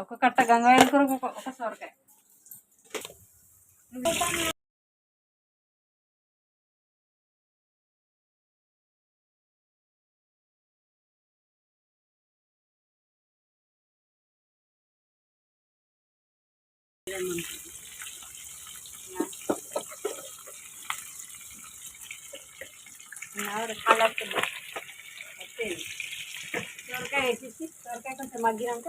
ఒక కట్ట గంగవాయల కూర ఒక ఒక సొరకాయ సొరకాయ వేసేసి సొరకాయ కొంచెం మగ్గినాక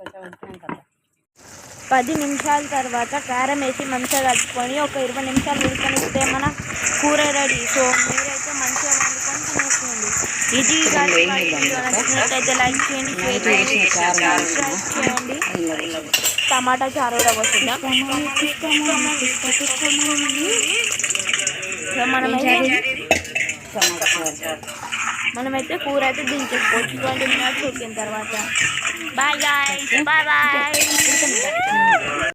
కొంచెం. పది నిమిషాల తర్వాత కారం వేసి మంచిగా కలుపుకొని ఒక ఇరవై నిమిషాలు ఉడకనిస్తే మన కూర రెడీ. సో మీరైతే మంచిగా వండుకొని తినేసుకోండి ఇది మన నచ్చినట్లయితే లైక్ చేయండి షేర్ చేయండి చేయండి. టమాటా చారు కూడా పోస్తుందా సో మనమైతే మనమైతే కూర అయితే దించేసుకోవచ్చు ట్వంటీ మినిట్స్ ఉడికిన తర్వాత. Bye bye bye bye